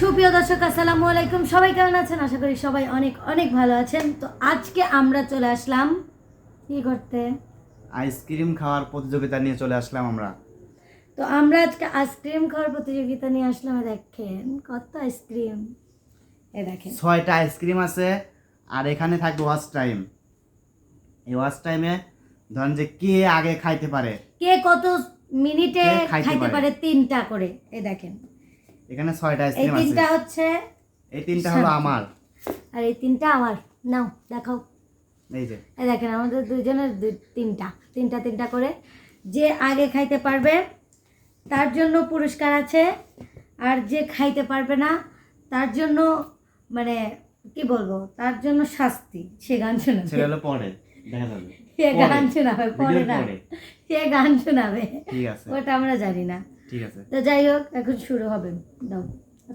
সুপ্রিয় দর্শক আসসালামু আলাইকুম। সবাই কেমন আছেন? আশা করি সবাই অনেক অনেক ভালো আছেন। তো আজকে আমরা চলে আসলাম কি করতে? আইসক্রিম খাওয়ার প্রতিযোগিতা নিয়ে চলে আসলাম আমরা। তো আমরা আজকে আইসক্রিম খাওয়ার প্রতিযোগিতা নিয়ে আসলাম। দেখেন কত আইসক্রিম। এ দেখেন। ছয়টা আইসক্রিম আছে আর এখানে থাকবে ওয়াচ টাইম। এই ওয়াচ টাইমে ধরেন যে কে আগে খাইতে পারে? কে কত মিনিটে খাইতে? পারে তিনটা করে। এ দেখেন। এখানে ছয়টা এই আইসক্রিম আছে। তিনটা হচ্ছে এই তিনটা হলো আমার। আর এই তিনটা আমার। নাও দেখাও। এই যে। এই দেখেন আমাদের দুজনের দুই- তিনটা। তিনটা তিনটা করে। যে আগে খাইতে পারবে তার জন্য পুরস্কার আছে। আর যে খাইতে পারবে না তার জন্য মানে কি বলব? তার জন্য শাস্তি। সে গান শোনাবে। সেটা হলো পরে। দেখা যাবে। সে পরে। গান শোনাবে পরে ভিডিওর না। পরে। সে গান শোনাবে। ঠিক আছে। ওটা আমরা জানি না। ঠিক আছে। তো যাই হোক এখন শুরু হবে। দাও।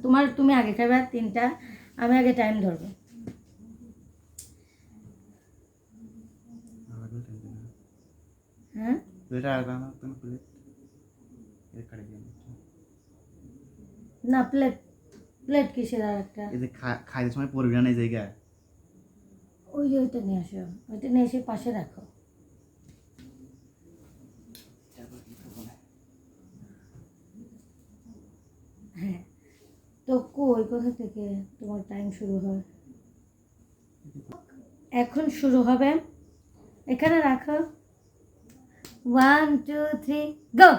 তোমার তুমি আগে খাবে তিনটা আমি আগে টাইম ধরবো। হ্যাঁ। না প্লেট প্লেট কিসের আর একটা? এই যে খাইতে সময় পড়বি না এই জায়গায়। ওই যে ওইটা নিয়ে আসো। ওইটা নিয়ে এসে পাশে রাখো হ্যাঁ তো কই কোথা থেকে তোমার টাইম শুরু হয়? এখন শুরু হবে। এখানে রাখো। ওয়ান টু থ্রি গো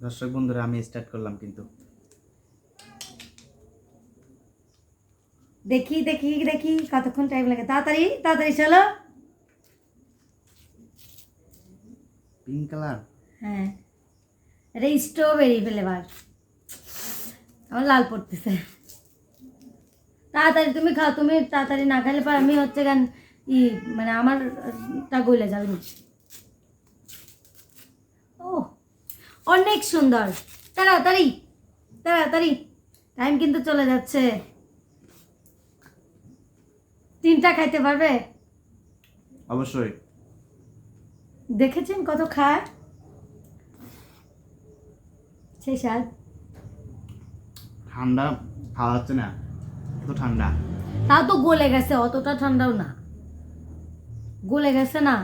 দর্শক বন্ধুরা আমি স্টার্ট করলাম কিন্তু। দেখি দেখি দেখি কতক্ষণ টাইম লাগে। তাড়াতাড়ি তাড়াতাড়ি চলো। পিঙ্ক কালার হ্যাঁ। এটা স্ট্রবেরি ফ্লেভার আমার লাল পড়তেছে। তাড়াতাড়ি তুমি খাও তুমি তাড়াতাড়ি না খেলে পর আমি হচ্ছে গান ই মানে আমারটা গলে যাবে ও অনেক সুন্দর। তাড়াতাড়ি তাড়াতাড়ি। টাইম কিন্তু চলে যাচ্ছে। তিনটা খাইতে পারবে? অবশ্যই। দেখেছেন কত খায়? সেই স্বাদ ঠান্ডা খাওয়া হচ্ছে না এত ঠান্ডা। তাও তো গলে গেছে অতটা ঠান্ডাও না। গলে গেছে না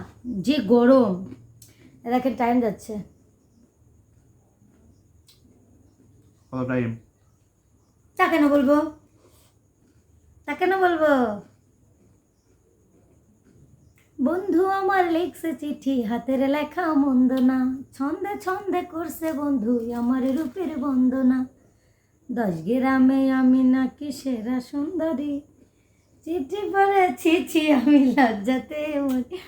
যে গরম। দেখেন টাইম যাচ্ছে। কত টাইম তা কেন বলব? তা কেন বলব? বন্ধু আমার লিখছে চিঠি হাতের লেখা মন্দ না ছন্দে ছন্দে করছে বন্ধু আমার রূপের বন্দনা। দশ গ্রামে আমি নাকি সেরা সুন্দরী। চিঠি পড়েছি, ছি, আমি লজ্জাতে।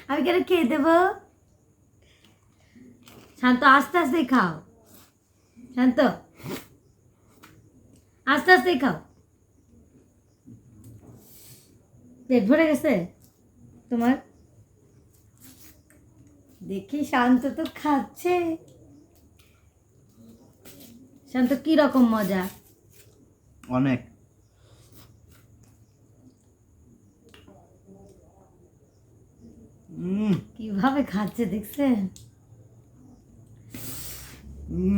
আমি কেন খেয়ে দেবো? শান্ত, আস্তে আস্তে খাও। শান্ত, আস্তে আস্তে খাও। পেট ভরে গেছে তোমার? দেখি শান্ত তো খাচ্ছে। শান্ত, কি রকম মজা? অনেক। কীভাবে খাচ্ছে দেখছেন?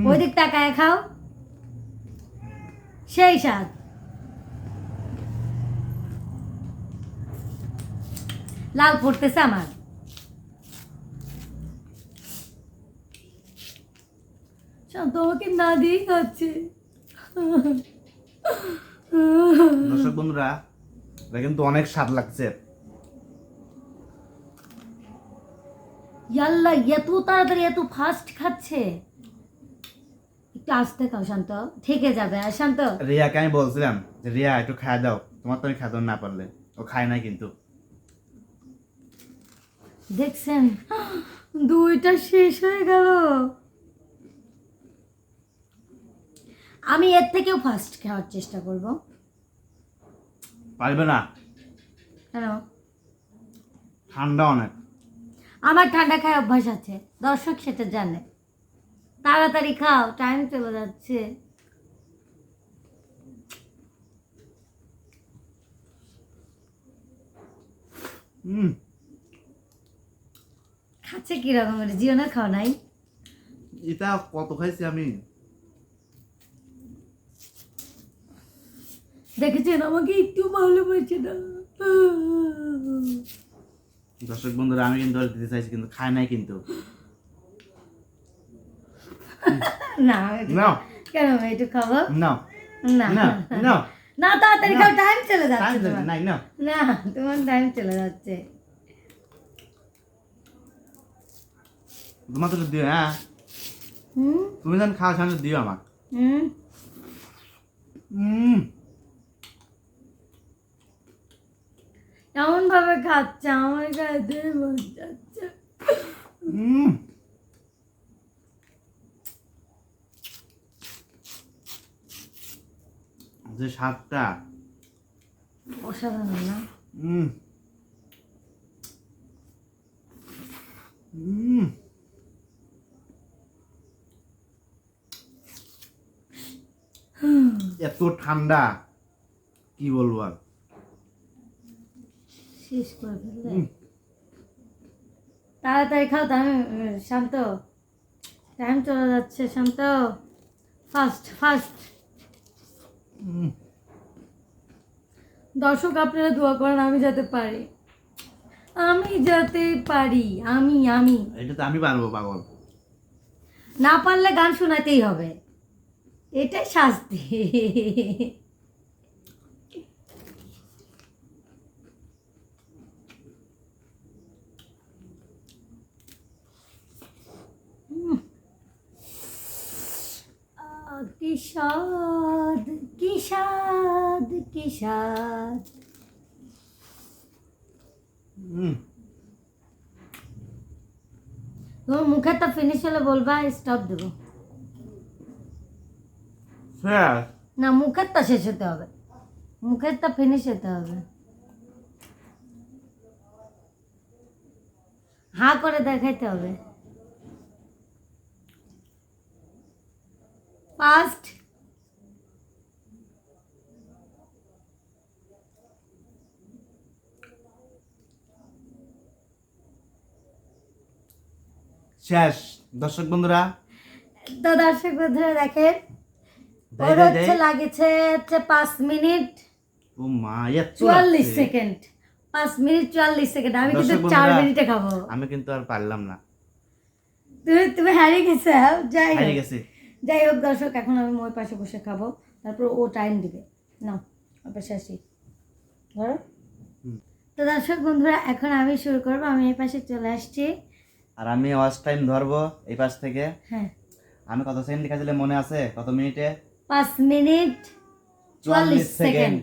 ওই দিক তাকায় খাও। সেই স্বাদ। লাল পড়তেছে আমার। শান্ত আমাকে না দিয়ে খাচ্ছে। দর্শক বন্ধুরা এটা কিন্তু অনেক স্বাদ লাগছে। ইয়াল্লা এত তাড়াতাড়ি এত ফাস্ট খাচ্ছে। একটু আস্তে খাও শান্ত। থেকে যাবে শান্ত। রিয়াকে আমি বলছিলাম যে রিয়া একটু খায় দাও। তোমার তো আমি খাইতে না পারলে। ও খায় না কিন্তু। দেখছেন? দুইটা শেষ হয়ে গেল। আমি এর থেকেও ফাস্ট খাওয়ার চেষ্টা করব। পারবে না? কেন ঠান্ডা অনেক। আমার ঠান্ডা খায় অভ্যাস আছে। দর্শক সেটা জানে। তাড়াতাড়ি খাও টাইম চলে যাচ্ছে। হুম। খাচ্ছে কীরকম? জিও না খাও নাই? এটা কত খাইছি আমি? দেখেছেন? আমাকে একটু ভালোবাসে না। দর্শক বন্ধুরা আমি কিন্তু দিতে চাইছি কিন্তু খায় নাই কিন্তু। না নাও। কেন একটু খাব? নাও। না। না না তাড়াতাড়ি না। খাও টাইম চলে যাচ্ছে না তোমার টাইম চলে যাচ্ছে। তোমার তো দিও হ্যাঁ? হুম? তুমি যখন খাওয়া সামনে দিও আমাকে। হুম? হুম। এমন ভাবে খাচ্ছে আমার খাইতে মন যাচ্ছে। হুম যে স্বাদটা। অসাধারণ না? হুম হুম। এত ঠান্ডা কি বলব আর? শেষ করে ফেললে। তাড়াতাড়ি খাও শান্ত। টাইম চলে যাচ্ছে শান্ত। ফাস্ট ফাস্ট দর্শক আপনারা দোয়া করেন আমি যাতে পারি। আমি যাতে পারি আমি আমি। এটা তো আমি পারব পাগল। না পারলে গান শোনাতেই হবে। এটাই শাস্তি। কি স্বাদ কি স্বাদ কি স্বাদ? তোমার মুখেরটা ফিনিশ হলে বলবা স্টপ দেবো। না মুখেরটা শেষ হতে হবে। মুখেরটা ফিনিশ হতে হবে। হা করে দেখাইতে হবে। ফার্স্ট শেষ। দর্শক বন্ধুরা তো দর্শক বন্ধুরা দেখেন ওর হচ্ছে লাগেছে হচ্ছে পাঁচ মিনিট। ও মা চুয়াল্লিশ সেকেন্ড। পাঁচ মিনিট চুয়াল্লিশ সেকেন্ড। আমি কিন্তু চার মিনিটে খাব। আমি কিন্তু আর পারলাম না। তুমি তুমি হারিয়ে গেছো যাই হারিয়ে গেছে। যাই হোক দর্শক এখন আমি ওই পাশে বসে খাব। তারপর ও টাইম দিবে। না ওই পাশে আসি। ধরো। তো দর্শক বন্ধুরা এখন আমি শুরু করব। আমি এই পাশে চলে আসছি। আর আমি ওয়াচ টাইম ধরবো এই পাশ থেকে। হ্যাঁ। আমি কত সেকেন্ড লিখেছিলাম মনে আছে? কত মিনিটে? পাঁচ মিনিট চুয়াল্লিশ সেকেন্ড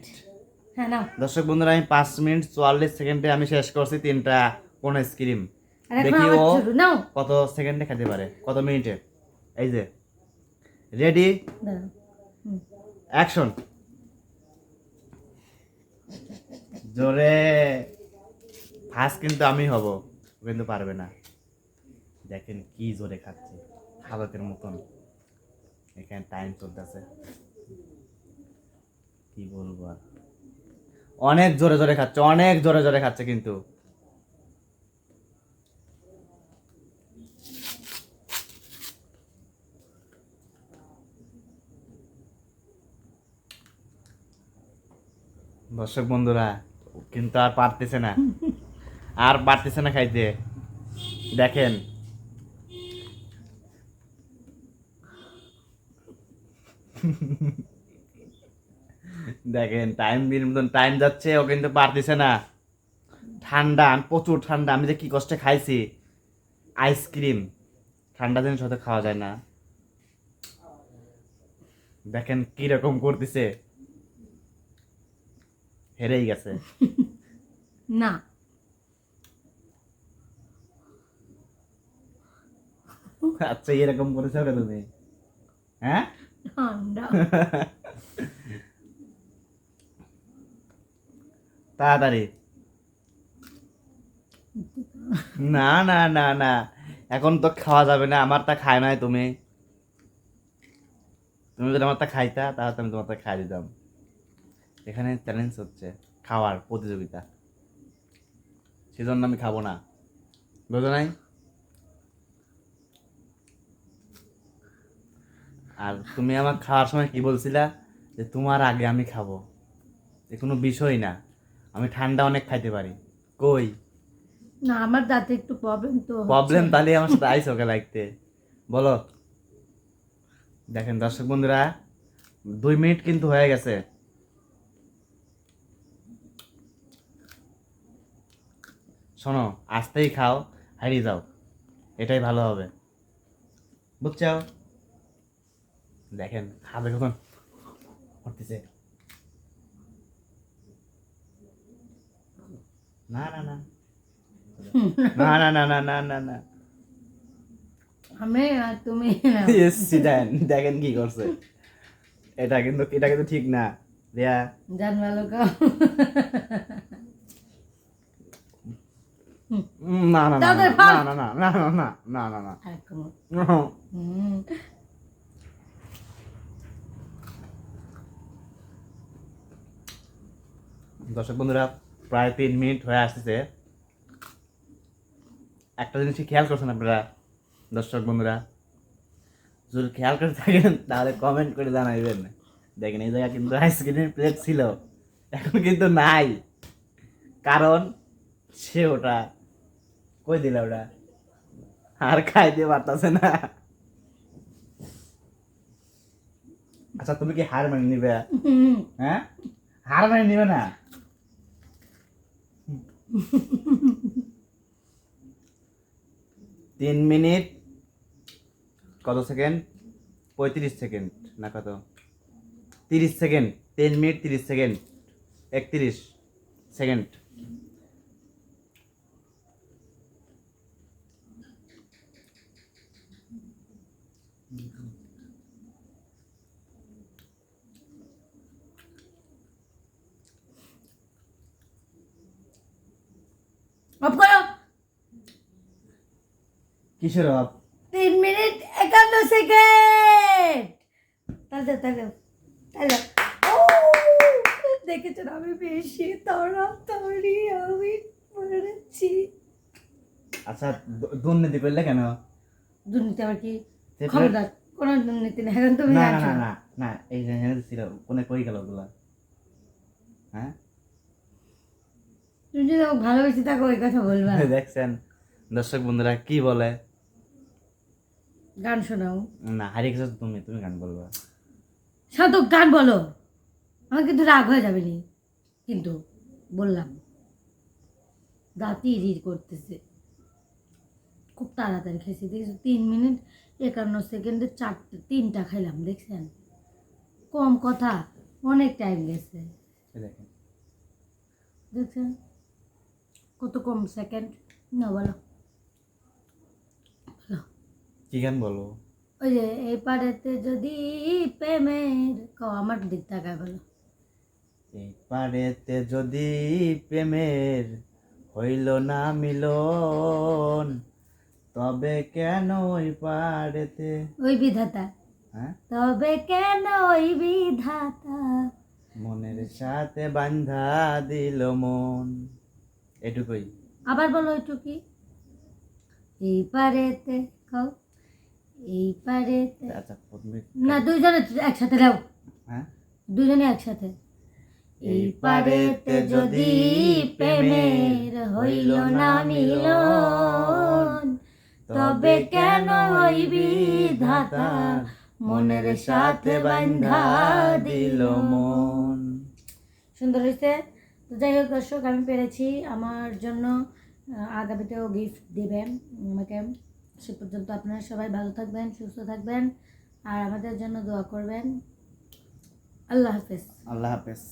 হ্যাঁ না দর্শক বন্ধুরা আমি পাঁচ মিনিট চুয়াল্লিশ সেকেন্ডে আমি শেষ করছি তিনটা কোন স্ক্রিম দেখি ও নাও। কত সেকেন্ডে খেতে পারে? কত মিনিটে? এই যে। রেডি অ্যাকশন জোরে। ফার্স্ট কিন্তু আমি হব কিন্তু পারবে না। দেখেন কি জোরে খাচ্ছে খাবাতের মতন। এখানে টাইম চলতেছে। কি বলব আর। অনেক জোরে জোরে খাচ্ছে অনেক জোরে জোরে খাচ্ছে কিন্তু। দর্শক বন্ধুরা কিন্তু আর পারতেছে না। আর পারতেছে না খাইতে। দেখেন। দেখেন টাইম মতন টাইম যাচ্ছে, ও কিন্তু পারতেছে না। ঠান্ডা প্রচুর ঠান্ডা, আমি যে কি কষ্টে খাইছি। আইসক্রিম ঠান্ডা জিনিস হয়তো খাওয়া যায় না। দেখেন কীরকম করতেছে। হেরেই গেছে। না। আচ্ছা এরকম করেছ কেন তুমি? হ্যাঁ? তাড়াতাড়ি। না না না না। এখন তো খাওয়া যাবে না আমারটা খায় নাই তুমি। তুমি যদি আমারটা খাইতা তাহলে তো আমি তোমারটা খাই দিতাম। এখানে চ্যালেঞ্জ হচ্ছে খাওয়ার প্রতিযোগিতা। সেজন্য আমি খাব না। বুঝো নাই? আর তুমি আমার খাওয়ার সময় কি বলছিলা? যে তোমার আগে আমি খাব। এ কোনো বিষয় না। আমি ঠান্ডা অনেক খাইতে পারি। কই? না আমার দাঁতে একটু প্রবলেম তো প্রবলেম তাহলে আমার সাথে আইস ওকে লাগতে। বলো। দেখেন দর্শক বন্ধুরা দুই মিনিট কিন্তু হয়ে গেছে। শোনো আস্তেই খাও হারিয়ে যাও। এটাই ভালো হবে। বুঝছ? দেখেন খাবে কখন? করতেছে না না না। না না না না না না না। আমি আর তুমি এসছি দেন দেখেন কি করছে। এটা কিন্তু এটা কিন্তু ঠিক না। রিয়া। জান ভালো না না না না না না না না না না না না না। আর কোনো না হুম। দর্শক বন্ধুরা প্রায় তিন মিনিট হয়ে আসতেছে। একটা জিনিস খেয়াল করছেন আপনারা দর্শক বন্ধুরা? যদি খেয়াল করে থাকেন তাহলে কমেন্ট করে জানাইবেন। দেখেন এই জায়গায় কিন্তু আইসক্রিমের প্লেট ছিল। এখন কিন্তু নাই। কারণ সে ওটা কই দিলা ওটা আর খাইতে পারতাছে না। আচ্ছা তুমি কি হার মানে নিবে? হ্যাঁ? হার মানে নিবে না? তিন মিনিট কত সেকেন্ড? পঁয়ত্রিশ সেকেন্ড না কত? তিরিশ সেকেন্ড তিন মিনিট তিরিশ সেকেন্ড একত্রিশ সেকেন্ড। অফ করো। কিসের তিন মিনিট একান্ন সেকেন্ড। তাহলে তাহলে তাহলে। দেখেছেন আমি বেশি তাড়াতাড়ি আমি মরেছি আচ্ছা দুর্নীতি করলে কেন? দুর্নীতি আবার কি ক্ষমতার কোনো দুর্নীতি নেই। এখন তুমি না না না না না এই যে হেনে ছিল কোনে কই গেল ওগুলা? হ্যাঁ? তুমি যদি ভালোবেসে থাকো ওই কথা বলবা দেখছেন দর্শক বন্ধুরা কি বলে? গান শোনাও। না হারিয়ে গেছো তুমি তুমি গান বলবা। শান্ত গান বলো। আমার কিন্তু রাগ হয়ে যাবে নি। কিন্তু বললাম দাঁতই রির করতেছে। খুব তাড়াতাড়ি খেয়েছি দেখছি তিন মিনিট একান্ন সেকেন্ডে চারটে তিনটা খাইলাম দেখছেন? কম কথা অনেক টাইম গেছে। দেখেন। দেখছেন? কত কম সেকেন্ড না বলো। বলো। কি গান বলব ওই যে এই পাড়েতে যদি প্রেমের কও আমার দিক তাকায় বলো। এই পারেতে যদি প্রেমের হইল না মিলন তবে কেন ওই পারেতে ওই বিধাতা। হ্যাঁ? তবে কেন ওই বিধাতা? মনের সাথে বান্ধা দিল মন। এটুকুই। আবার বলো একটু কি? এই পারেতে কও এই পারেতে আচ্ছা প্রথমে না দুইজনে একসাথে দাও। হ্যাঁ? দুজনে একসাথে। এই পারেতে যদি প্রেমের হইল না মিলন তবে কেন ওই বিধাতা মনের সাথে বান্ধা দিল মন? সুন্দর হয়েছে তো যাই হোক দর্শক, আমি পেরেছি আমার জন্য আগামীতেও গিফট দেবেন আমাকে। সে পর্যন্ত আপনারা সবাই ভালো থাকবেন, সুস্থ থাকবেন, আর আমাদের জন্য দোয়া করবেন। আল্লাহ হাফেজ। আল্লাহ হাফেজ।